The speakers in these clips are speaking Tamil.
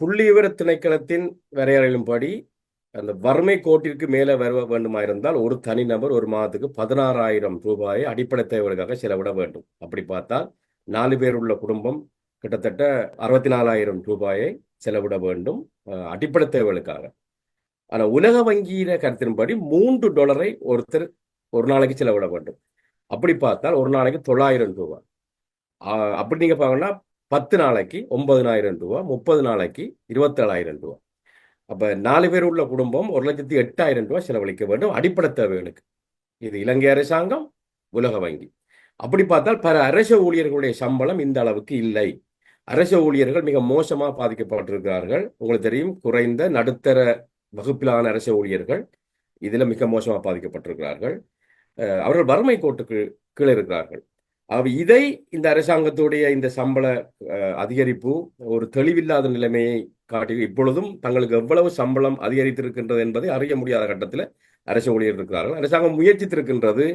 புள்ளி விவர திணைக்களத்தின் வரையறையின்படி அந்த வறுமை கோட்டிற்கு மேலே வர வேண்டுமா இருந்தால் ஒரு தனிநபர் ஒரு மாதத்துக்கு பதினாறாயிரம் ரூபாயை அடிப்படை தேவைகளுக்காக செலவிட வேண்டும். அப்படி பார்த்தால் நாலு பேர் உள்ள குடும்பம் கிட்டத்தட்ட அறுபத்தி நாலாயிரம் ரூபாயை செலவிட வேண்டும் அடிப்படை தேவைகளுக்காக. ஆனால் உலக வங்கியில கருத்தின்படி மூன்று டாலரை ஒருத்தர் ஒரு நாளைக்கு செலவிட வேண்டும். அப்படி பார்த்தால் ஒரு நாளைக்கு தொள்ளாயிரம் ரூபாய். அப்படி நீங்க பாத்தீங்கன்னா பத்து நாளைக்கு ஒன்பதுனாயிரம் ரூபா முப்பது நாளைக்கு இருபத்தேழாயிரம் ரூபா. அப்போ நாலு பேர் உள்ள குடும்பம் ஒரு லட்சத்தி எட்டாயிரம் ரூபாய் செலவழிக்க வேண்டும். அடிப்படை தேவைகளுக்கு இது இலங்கை அரசாங்கம் உலக வங்கி. அப்படி பார்த்தால் பல அரச ஊழியர்களுடைய சம்பளம் இந்த அளவுக்கு இல்லை. அரச ஊழியர்கள் மிக மோசமாக பாதிக்கப்பட்டிருக்கிறார்கள். உங்களுக்கு தெரியும் குறைந்த நடுத்தர வகுப்பிலான அரச ஊழியர்கள் இதில் மிக மோசமாக பாதிக்கப்பட்டிருக்கிறார்கள். அவர்கள் வறுமை கோட்டுக்கு கீழே இருக்கிறார்கள். அவ இதை இந்த அரசாங்கத்துடைய இந்த சம்பள அதிகரிப்பு ஒரு தெளிவில்லாத நிலைமையை காட்டி இப்பொழுதும் தங்களுக்கு எவ்வளவு சம்பளம் அதிகரித்திருக்கின்றது என்பதை அறிய முடியாத கட்டத்தில் அரசு ஊழியர் இருக்கிறார்கள். அரசாங்கம் முயற்சித்திருக்கின்றது.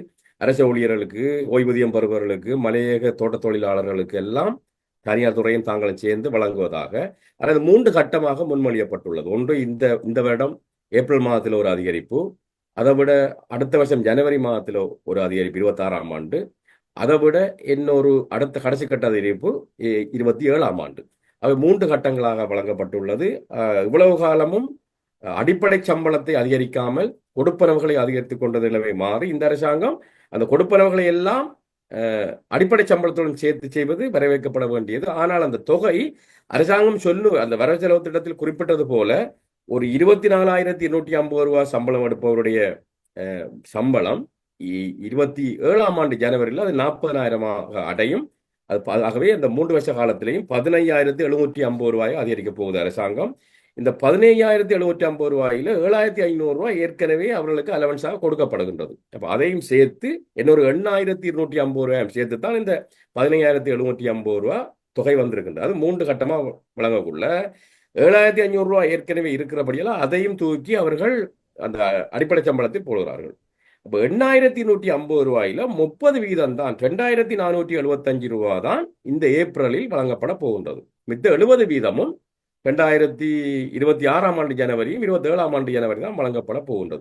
அரசு ஊழியர்களுக்கு ஓய்வூதியம் பெறுபவர்களுக்கு மலையக தோட்ட தொழிலாளர்களுக்கு எல்லாம் தனியார் துறையும் தாங்களும் சேர்ந்து வழங்குவதாக ஆனால் இது மூன்று கட்டமாக முன்மொழியப்பட்டுள்ளது. ஒன்று இந்த இந்த வருடம் ஏப்ரல் மாதத்தில் ஒரு அதிகரிப்பு. அதை விட அடுத்த வருஷம் ஜனவரி மாதத்தில் ஒரு அதிகரிப்பு இருபத்தாறாம் ஆண்டு. அதை விட இன்னொரு அடுத்த கடைசி கட்ட அறிவிப்பு இருபத்தி ஏழாம் ஆண்டு. அவை மூன்று கட்டங்களாக வழங்கப்பட்டுள்ளது. இவ்வளவு காலமும் அஹ், அடிப்படை சம்பளத்தை அதிகரிக்காமல் கொடுப்பனவுகளை அதிகரித்துக் கொண்ட நிலைமை மாறி இந்த அரசாங்கம் அந்த கொடுப்பனவுகளை எல்லாம் அஹ், அடிப்படை சம்பளத்துடன் சேர்த்து செய்வது வரவேற்கப்பட வேண்டியது. ஆனால் அந்த தொகை அரசாங்கம் சொல்லு அந்த வரவு செலவு திட்டத்தில் குறிப்பிட்டது போல ஒரு இருபத்தி நாலாயிரத்தி இருநூற்றி ஐம்பது ரூபாய் சம்பளம் எடுப்பவருடைய அஹ், சம்பளம் இருபத்தி ஏழாம் ஆண்டு ஜனவரியில் அது நாற்பதாயிரமாக அடையும். அது ஆகவே அந்த மூன்று வருஷ காலத்திலையும் பதினையாயிரத்தி எழுநூற்றி ஐம்பது ரூபாயை அதிகரிக்க போகுது அரசாங்கம். இந்த பதினைஞ்சாயிரத்தி எழுநூற்றி ஐம்பது ரூபாயில ஏழாயிரத்தி ஐநூறு ரூபாய் ஏற்கனவே அவர்களுக்கு அலவன்ஸாக கொடுக்கப்படுகின்றது. அப்ப அதையும் சேர்த்து இன்னொரு எண்ணாயிரத்தி இருநூற்றி ஐம்பது ரூபாயும் சேர்த்து தான் இந்த பதினையாயிரத்தி எழுநூற்றி ஐம்பது ரூபாய் தொகை வந்திருக்கின்றது. அது மூன்று கட்டமா வழங்கக்குள்ள ஏழாயிரத்தி ஐநூறு ரூபாய் ஏற்கனவே இருக்கிறபடியெல்லாம் அதையும் தூக்கி அவர்கள் அந்த அடிப்படை சம்பளத்தை போடுகிறார்கள். அப்போ எண்ணாயிரத்தி நூற்றி ஐம்பது ரூபாயில முப்பது வீதம் தான் ரெண்டாயிரத்தி நானூற்றி எழுபத்தஞ்சு ரூபா தான் இந்த ஏப்ரலில் வழங்கப்பட போகின்றது. மித்த எழுபது வீதமும் ரெண்டாயிரத்தி இருபத்தி ஆறாம் ஆண்டு ஜனவரியும் இருபத்தி ஏழாம் ஆண்டு ஜனவரி தான் வழங்கப்பட போகின்றது.